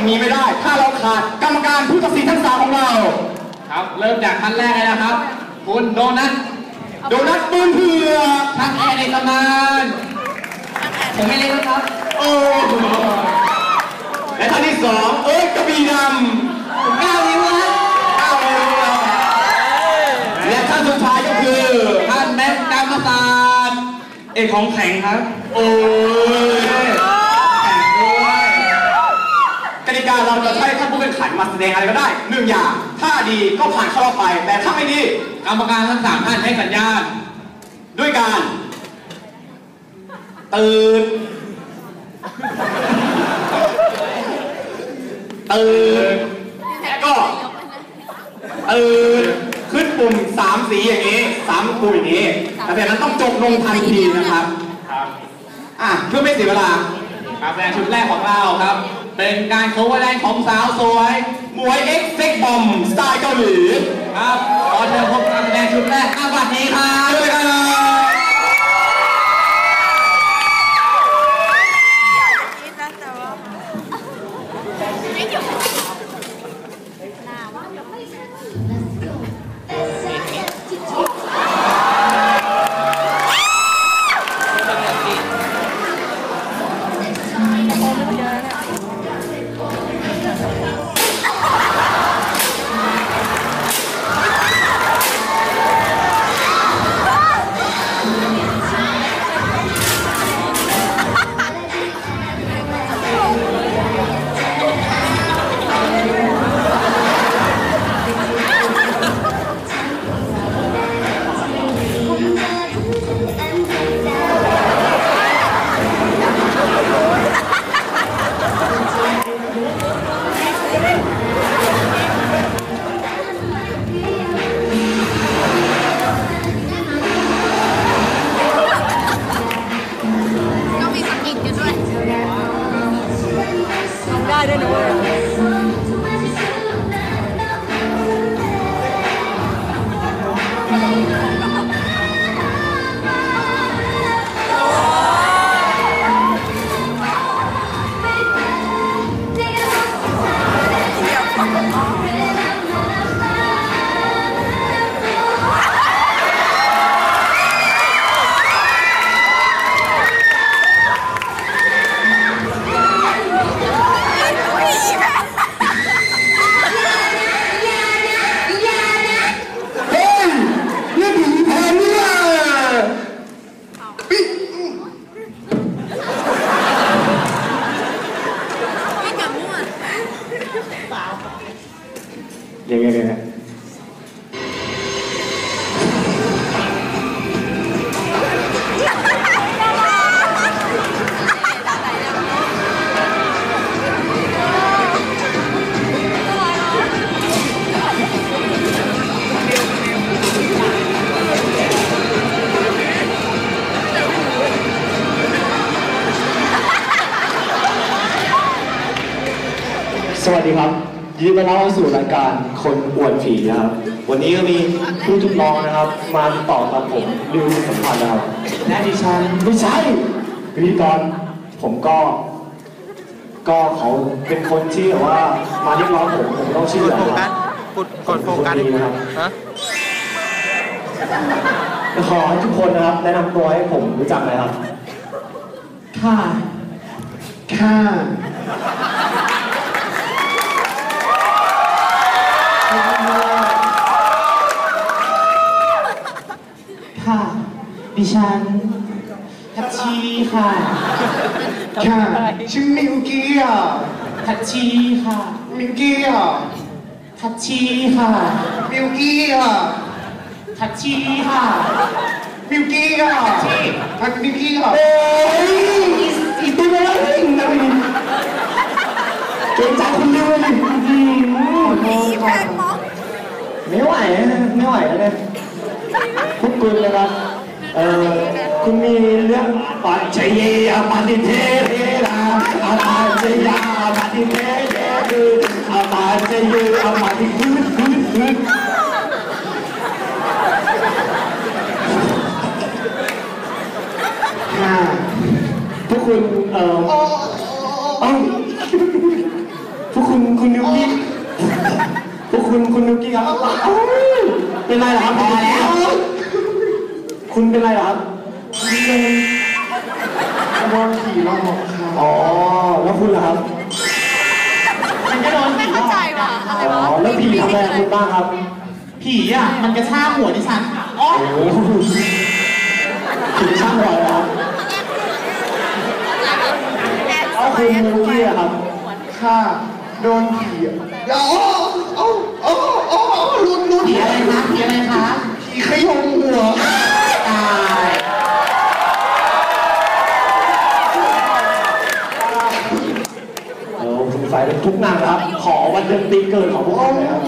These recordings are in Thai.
การนี้จะมีไม่ได้ ถ้าเราขาดกรรมการผู้ตัดสินทั้งสามของเรา ครับ เริ่มจากท่านแรกเลยนะครับ คุณโดนัทโดนัทปืนเผือกท่านแอร์ในตำนานผมไม่เล่นนะครับ โอ้และท่านที่สองเอ้ยกระบี่ดำผมก้าวนิ้วนะเก้าเลยเราและท่านสุดท้ายก็คือท่านแม็กซ์กรรมศาสตร์เอกของแข็งครับ โอ้ยแข็งด้วย กติกา เราจะให้ท่านผู้แข่งขันมาแสดงอะไรก็ได้หนึ่งอย่าง ถ้าดีก็ผ่านเข้ารอบไป แต่ถ้าไม่ดีกรรมการทั้งสามท่านให้สัญญาณด้วยการตื่นตื่นแล้วก็ตื่นขึ้นปุ่มสามสีอย่างนี้สามปุ่มอย่างนี้แล้วจากนั้นต้องจบลงทันทีนะครับ ครับ อะเพื่อไม่เสียเวลาการแสดงชุดแรกของเราครับ เป็นการโคเวอร์แดนของสาวสวยหมวยเอ็กซ์เซ็กบอมสไตล์เกาหลีครับขอเชิญพบการแสดงชุดแรกอาบัตินี้ครับ อวดผีนะครับ วันนี้ก็มีผู้ทดลองนะครับ มาติดต่อกับผมริวสัมพันธ์นะครับและดิฉันไม่ใช่พิธีกรผมก็ ก็เขาเป็นคนที่แบบว่ามาเรียกร้องผมผมต้องเชื่อครับกดกดโฟกัสผมเป็นคนดีนะครับฮะขอให้ทุกคนนะครับแนะนำตัวให้ผมรู้จักหน่อยครับ ค่ะ ค่ะ ดิฉันทัชชีค่ะ ค่ะ ชื่อมิวกี้อะทัชชีค่ะ มิวกี้อะทัชชีค่ะ มิวกี้อะทัชชีค่ะ มิวกี้อะที่ทักมิวกี้อะโอ้ยอีตัวอะไรนะมินเก่งใจคุณด้วยพี่แพงมองไม่ไหวนะไม่ไหวแล้วเนี่ยพวกคุณเลยครับ เออคุณมีเรื่องปัจจัยอาปาติเทเรราอาปาจยาอาปาติเทเรรุอาปาจยอาปาติพื้นพื้นพื้นค่ะพวกคุณเอ่อเอ้าพวกคุณคุณนิวกี้พวกคุณคุณนุกกี้ครับเอ้าเป็นไรเหรอครับพอแล้ว คุณเป็นไรเหรอครับโดนผีหลอกค่ะอ๋อ แล้วคุณล่ะครับมันก็โดนไม่ผีหลเข้าอกใจว่ะอะไรอ๋อวะแล้วผีทำอะไรกับคุณบ้างครับ ผีอะ มันกระชากหัวดิฉันอ๋อโอ้โหผีช่างหัวนะครับแล้วคุณนุกกี้อะครับ ค่ะ โดนผีอะโอ้โอ้โอ้โอ้รุนรุนผีอะไรคะผีอะไรคะผีขยงหัว ตาย เออสงสัยเป็น ทุกนางครับ ขอวันเดือนปีเกิดของพวกคุณเลยครับ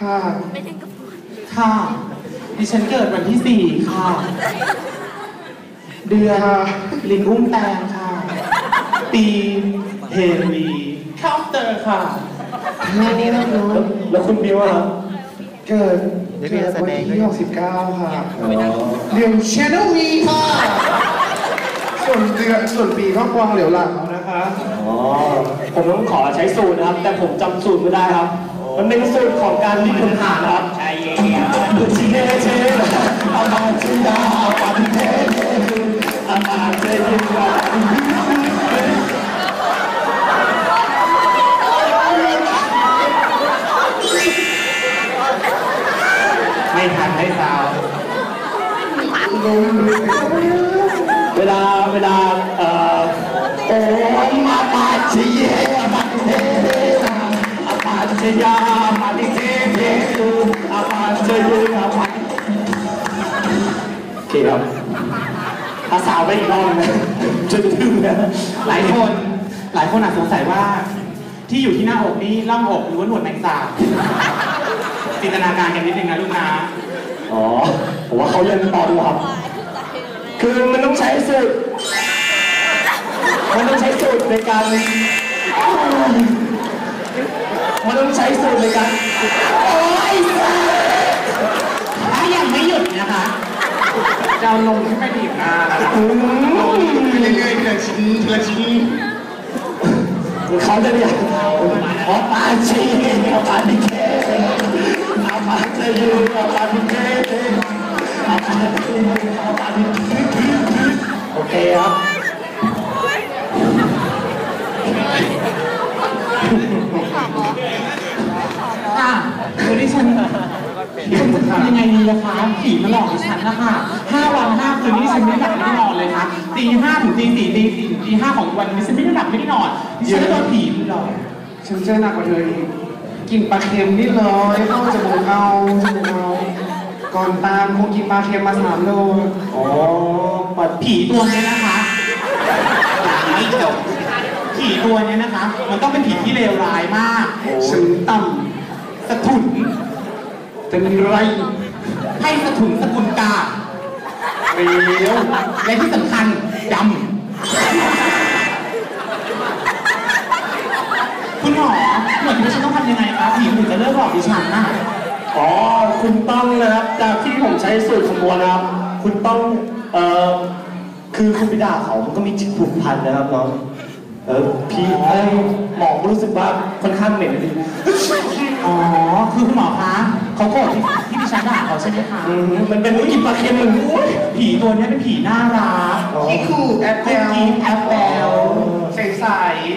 ค่ะไม่ถึงกับค่ะดิฉันเกิดวันที่สี่ค่ะ เดือนลิงอุ้มแตงค่ะ ปีเฮรีคาน์เตอร์ค่ะแล้วแล้วคุณบิวอะครับเกิดเกิดวันที่ 69 ค่ะ เดือนชนวีค่ะ ส่วนเดือนส่วนปีก็กวางเหลียวหลังนะคะ อ๋อ ผมต้องขอใช้สูตรนะครับ แต่ผมจำสูตรไม่ได้ครับ มันเป็นสูตรของการรีดคุณหารนะครับ ใช่เยี่ยมชีเนเชอามาชิดาปันเไปอีกรอบนะจนถึงนะหลายคนหลายคนอาจสงสัยว่า ที่อยู่ที่หน้าอกนี้ล่องอกหรือว่าหนวดแมงสาบจินตนาการกันนิดนึงนะลูกนะอ๋อผมว่าเขาเล่นต่อดูครับคือมันต้องใช้สูตรมันต้องใช้สูตรในการ มันต้องใช้สูตรในการโอ้ยถ้ายังไม่หยุดนะคะ จะเอาลงที่ไม่ดีบหน้าล้วนะอืมเรื่อยๆทีละชิ้นทีละชิ้นเขาจะเนี่ยอปาชีอปาดิเคอาปาจะยืนอปาดิเคอาปาจะยืนอปาดิเคโอเคครับค่ะคือดิฉันดิฉัน ทำยังไงดีล่ะคะผีมาหลอกดิฉันนะคะห้าวันห้าคืนนี้ดิฉันไม่ได้หลับไม่ได้นอนเลยค่ะตีห้าถึงตีสี่ตีสี่ถึงตีห้าของอีกวันดิฉันไม่ได้หลับไม่ได้นอนดิฉันก็โดนผีหลอกฉันเจอหนักกว่าเธออีกกินปลาเค็มนิดเลยเข้าจมูกเอาจมูกเอาก่อนตามคงกินปลาเค็มมาสามโลอ๋อปัดผีตัวนี้นะคะไม่จบผีตัวนี้นะคะ มันต้องเป็นผีที่เลวร้ายมากฉันต่สะทุนำ เป็นไรให้สะทุนสกุลกาเปรี้ยวและที่สำคัญดำคุณหมอหมวดที่ฉันต้องทำยังไงคะผีถึงจะเลิกหลอกดิฉันน่ะอ๋อ คุณต้องนะครับ จากที่ผมใช้สูตรคำนวณนะครับ คุณต้อง เอ่อ คือคุณไปด่าเขามันก็มีจิตผูกพันนะครับน้อง เออ พี่เอ้ยหมอรู้สึกว่าค่อนข้างเหม็นเลยอ๋อ คือคุณหมอคะ เขาโกรธที่ที่ดิฉันด่าเขาใช่ไหมคะอืมมันเป็นกินปลาเค็มเหมือนอุ้ยผีตัวนี้เป็นผีน่ารักที่คู่แอปเปิลคุกกี้แอปเปิลใสใส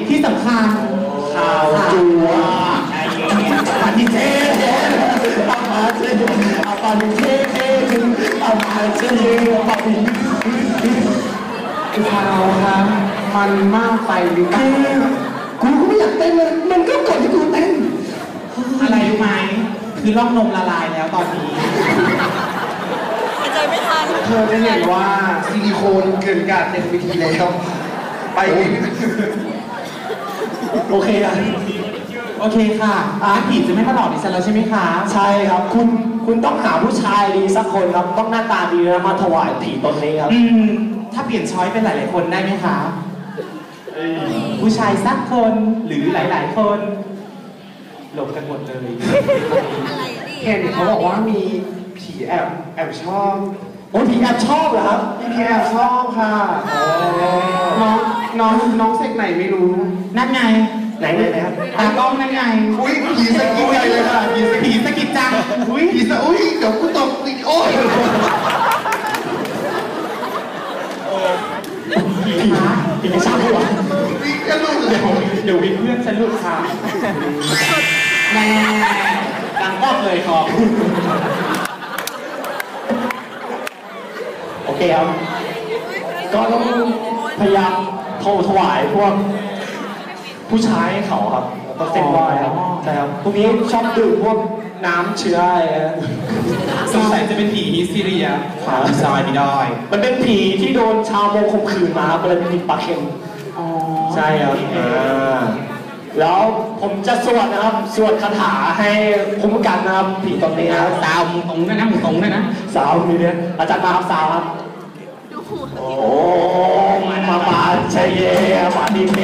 ที่สำคัญข่าวจัวปาฏิเทอาปาเทอาปาฏิเทอาปาเทอาปาาวครับมันมากไปหรือเปล่ากูก็ไม่อยากเต้นเลยมันก็กดให้กูเต้นอะไรรู้ไหม คือร่องนมละลายแล้วตอนนี้ หายใจไม่ทันเธอได้เห็นว่าซิลิโคนเกินการเต็มวิธีแล้ว ไปโอเคอะโอเคค่ะอาผีจะไม่มาหลอกดิฉันแล้วใช่ไหมคะ ใช่ครับ คุณคุณต้องหาผู้ชายดีสักคนครับ ต้องหน้าตาดีนะมาถวายผีตนนี้ครับ อืม ถ้าเปลี่ยนช้อยเป็นหลาย ๆ คนได้ไหมคะ ผู้ชายสักคนหรือหลาย ๆ คน หลบกันหมดเลย อะไรดิเห็นเขาบอกว่ามีผีแอบแอบชอบ โอ้ผีแอบชอบเหรอครับมีผีแอบชอบค่ะ น้องน้องน้องเซ็กไหนไม่รู้ นั่นไงไหนไหนไหนครับตากล้องนั่นไง อุ้ยผีสกิดใจเลยค่ะผีสกิผีดสะกิดจัง อุ้ยผีสะอุ้ยเดี๋ยวกูตกวิดีโอผีคะผีไม่ชอบด้วยวะผีกระลุกเลยเดี๋ยววินเพื่อนฉันหลุดค่ะ แน่ดังกอกเลยคอโอเคครับ ก็ต้องพยายามโทรถวายพวกผู้ชายให้เขาครับแล้วก็เส้นไหว้ครับใช่ครับพวกนี้ชอบดื่มพวกน้ำเชื้ออะไรนะสงสัยจะเป็นผีฮิสซีเรียหาซอยไม่ได้ มันเป็นผีที่โดนชาวโมงข่มขืนมาครับมันเลยเป็นผีปากเข็มอ๋อใช่ครับอ่า แล้วผมจะสวดนะครับ สวดคาถาให้คุ้มกันนะครับผีตนนี้นะครับสาวมึงตรงด้วยนะมึงตรงด้วยนะสาวมีเนี่ยอาจารย์มาครับสาวครับดูหูโอ้มาปาชเยปาติเท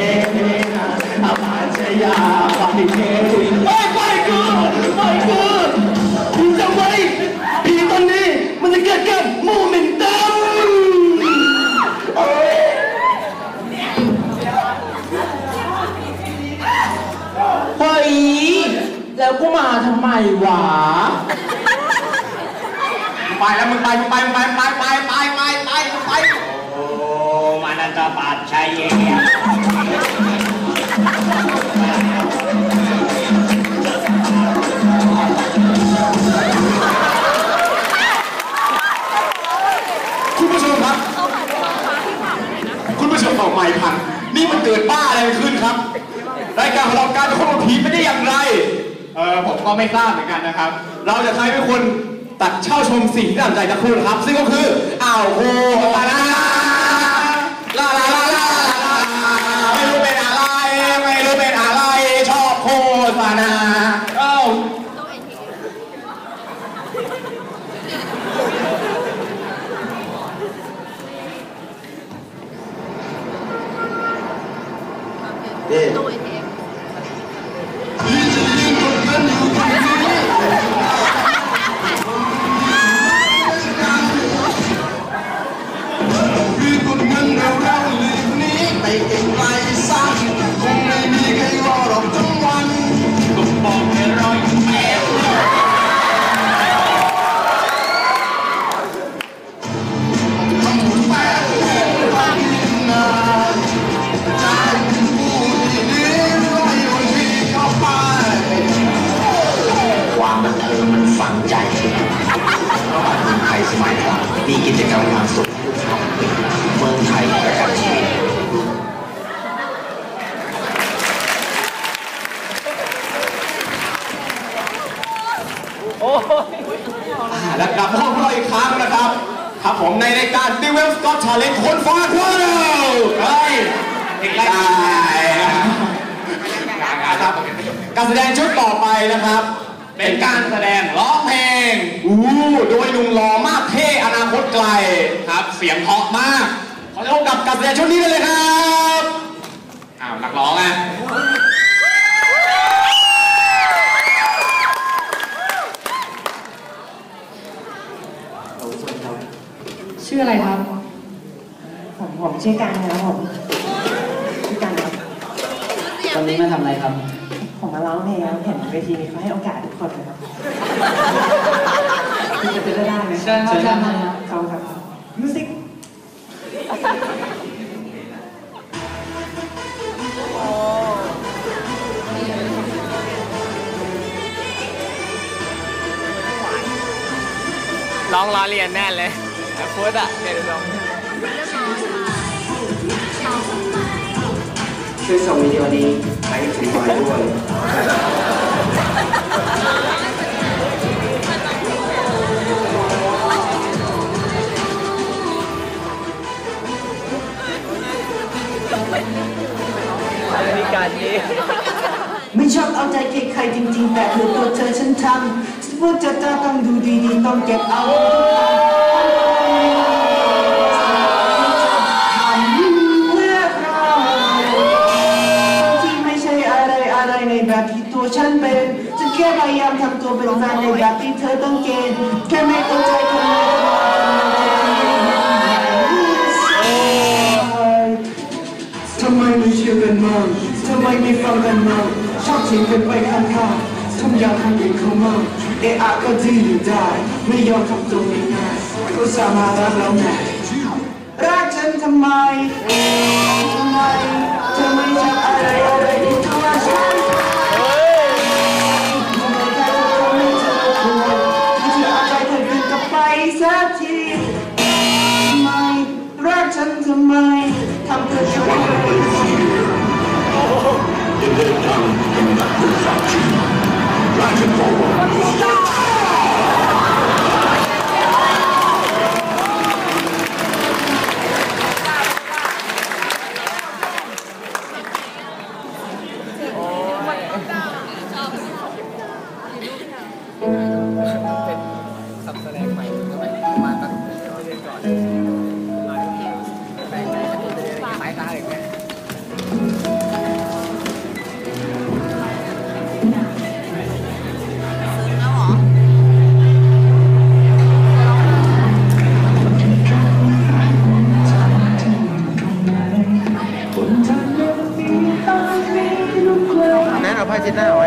แล้วกูมาทำไมวะไปแล้วมึงไปมึงไปมึงไปไปไปไปไปไปไปโอ้มานันตปาชเยคุณผู้ชมครับเขาผ่านมาฟ้าที่ผ่านเลยนะคุณผู้ชมออกใหม่พันนี่มันเกิดบ้าอะไรขึ้นครับรายการของเราการคนผีไม่ได้อย่างไร เออผมก็ไม่ทราบเหมือนกันนะครับ เราจะใช้เป็นคนตัดเช่าชมสิ่งที่น่าสนใจจะคุณครับ ซึ่งก็คืออ่าวโคลาลาลาลาลาลาลา ชื่อการนะครับผมชื่อการครับตอนนี้มาทำอะไรครับ ผมมาร้องเพลงครับเห็นเวทีนี้เขาให้โอกาสทุกคนนะครับคุณจะเป็นได้ไหมเชิญครับเชิญครับเขาครับมิวสิกร้องล้อเลียนแน่เลยแต่พูดอะเดี๋ยวลอง ช่วยส่งวิดีโอนี้ให้ถึงบอยด้วยไม่ชอบเอาใจเกใครจริง ๆ แต่คือตัวเธอฉันทำพูดจะจะต้องดูดีๆต้องเก็บเอาำตัวเป็นแฟนในแบบที่เธอต้องเกณฑ์แค่ไม่เข้าใจทำไมทำไมไม่เชื่อกันมั่งทำไมไม่ฟังกันมั่งชอบทิ้งกันไปข้างๆทำอย่างคนอื่นเขามั่งเออะก็ดื้ออยู่ได้ ไม่ยอมทำตัวง่ายๆก็สามารถรักเราไงรักฉันทำไมทำไมเธอไม่ชอบอะไรอะไรที่ตัวฉัน นั้